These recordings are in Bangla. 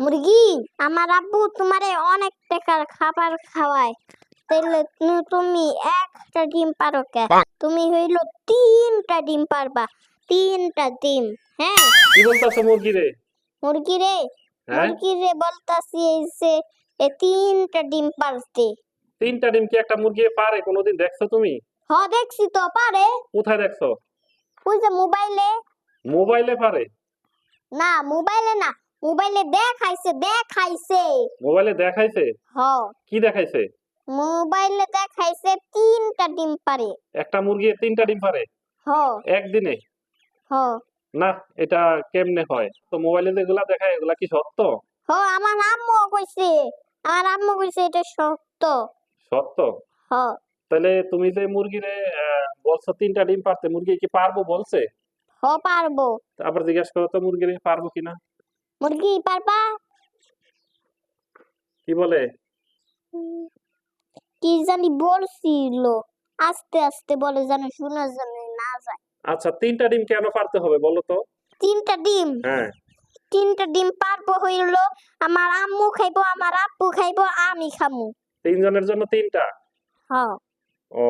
মুরগি? আমার আব্বু তোমারে অনেক টাকার খাবার খাওয়ায়। তাইলে তুমি একটা ডিম পারো কে? তুমি হইল তিনটা ডিম পারবা। তিনটা ডিম হ্যাঁ? কি বলতাছো মুরগি রে? মুরগি রে? হ্যাঁ? মুরগি রে বলতাছি এই যে এ তিনটা ডিম পারতে তিনটা ডিম কি একটা মুরগি পারে? কোনোদিন দেখছ তুমি? হ দেখছি তো পারে। কোথায় দেখছ? ওই যে মোবাইলে। মোবাইলে পারে? না মোবাইলে না। মোবাইলে দেখাইছে দেখাইছে। মোবাইলে দেখাইছে? হ। কি দেখাইছে? মোবাইলে দেখাইছে তিনটা ডিম পারে। একটা মুরগি তিনটা ডিম পারে? হ। একদিনে? হ। না এটা কেমনে হয়? তো মোবাইলে যেগুলা দেখায় এগুলা কি সত্য? হ আমার আম্মু কইছে। আমার আম্মু কইছে এটা সত্য। সত্য? হ। তাহলে তুমি যে মুরগিরে বলছো তিনটা ডিম পারতে মুরগি কি পারব বলছে? হ পারব। আবার জিজ্ঞেস করো তো মুরগিরে পারব কিনা? মুরগি পারবা? কি বলে? কি জানি বলছিল আস্তে আস্তে বলে জানো শোনা জানে না যায়। আচ্ছা তিনটা ডিম কেন পারতে হবে বলো তো? তিনটা ডিম? হ্যাঁ। তিনটা ডিম পারব হইল আমার আম্মু খাইবো আমার আব্বু খাইবো আমি খামু। তিনজনের জন্য তিনটা? হ ও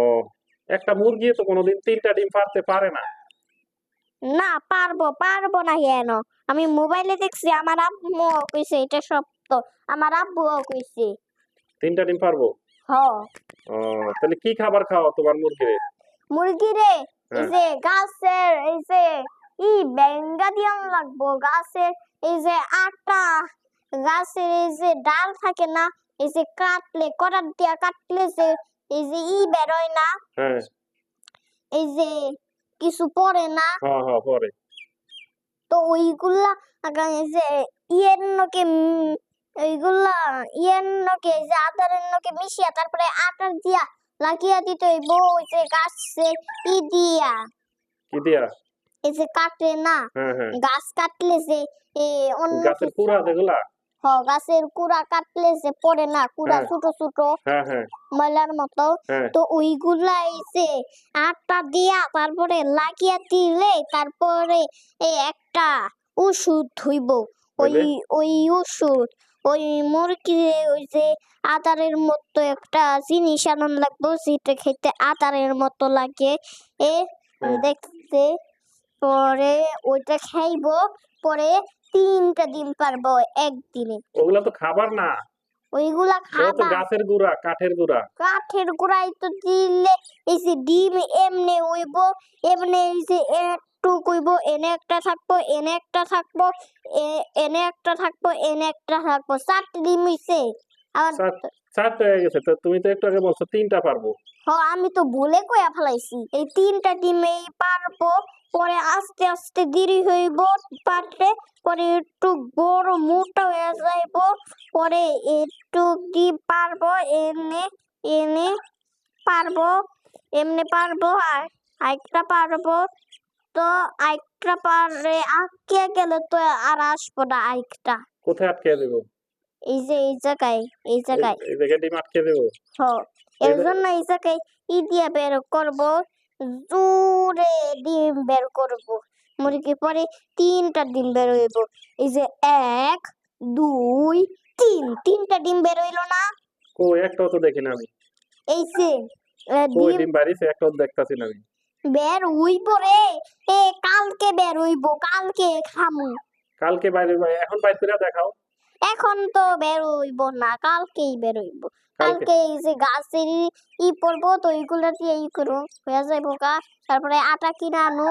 একটা মুরগি তো কোনোদিন তিনটা ডিম পারতে পারে না। না পারব পারব না কেন? আমি মোবাইলে দেখছি আমার আম্মু কইছে এটা সত্য। আমার আব্বুও কইছে। তিনটা ডিম পারব? হ। ও তাহলে কি খাবার খাও তোমার মুরগিরে? মুরগি রে এই হ্যাঁ। যে গাছের এই যে ই বেঙ্গা দিয়ান লাগবো গাছের এই যে আটা গাছের এই যে ডাল থাকে না এই যে কাটলে করার দিয়া কাটলে যে এই যে ই বেরোয় না হ্যাঁ। এই যে কিছু পড়ে না? হ্যাঁ হ্যাঁ পরে। তো ওইগুলা আগা যে ইয়ের নকে ওইগুলা ইয়ের নকে যে আদারের নকে মিশিয়া তারপরে আটার দিয়া লাগিয়া দিতে হইব ওই যে গাছের ই দিয়া। কি দিয়া? এই যে কাটে না? হ্যাঁ হ্যাঁ। গাছ কাটলে যে এ অন্য গাছের কিছু- যেগুলা? গাছের কুড়া কাটলে যে পড়ে না কুড়া হ্যাঁ। ছোট ছোট হ্যাঁ হ্যাঁ। ময়লার মতো হ্যাঁ। তো ওইগুলা যে আটটা দিয়া তারপরে লাগিয়া দিলে তারপরে একটা ওষুধ হইব ওই ওই ওষুধ ওই মুরগি ওই যে আদারের মতো একটা জিনিস আনন লাগবো যেটা খেতে আদারের মতো লাগে। এ দেখতে পরে ওইটা খাইবো পরে তিনটা ডিম পারব একদিনে। ওগুলা তো খাবার না। ওইগুলা ও তো গাছের গুড়া কাঠের গুড়া। কাঠের গোড়ায় তো দিলে এই যে ডিম এমনি হইব এমনি এই যে একটু কইব এনে একটা থাকব এনে একটা থাকব এনে একটা থাকব এনে একটা থাকব। চারটে ডিম হইছে। আবার চার- চারটে হয়ে গেছে। তো তুমি তো একটু আগে বলছো তিনটা পারব। হ আমি তো ভুলে কইয়া ফেলাইছি। এই তিনটা ডিমেই পারব। পরে আস্তে আস্তে দেরি হইব পারলে পরে একটু বড় মোটা হয়ে যাইব পরে একটু ডিম পারব এনে এনে পারব এমনি পারব আর আরেকটা পারব। তো আরেকটা পারে আটকে গেলে তো আর আসব না আরেকটা। কোথায় আটকে দেবো? এই যে এই জায়গায় এই জায়গায়। এই জায়গায় ডিম আটকে দেবো? হ এর জন্য এই জায়গায় ই দিয়ে বের করব। জোরে ডিম বের করব। মুরগি পরে তিনটা ডিম বের হইব। এই যে এক দুই তিন। তিনটা ডিম বের হইল না? কো একটাও তো দেখি না আমি। এই যে ডিম ডিম বাড়িছে? একটাও দেখতাছি না আমি। বের হইব রে। এ কালকে বের হইব কালকে খামু। কালকে বাইরে এখন বাইরে দেখাও। এখন তো বেরোইব না কালকেই বেরোইব। কালকে? এই যে গাছের ই- পড়ব তো ওইগুলা দিয়ে ই করব। হয়ে যাইব গা। তারপরে আটা কিনে আনো।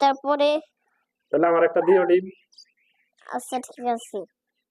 তারপরে তাহলে আমার একটা দিও ডিম। আচ্ছা ঠিক আছে।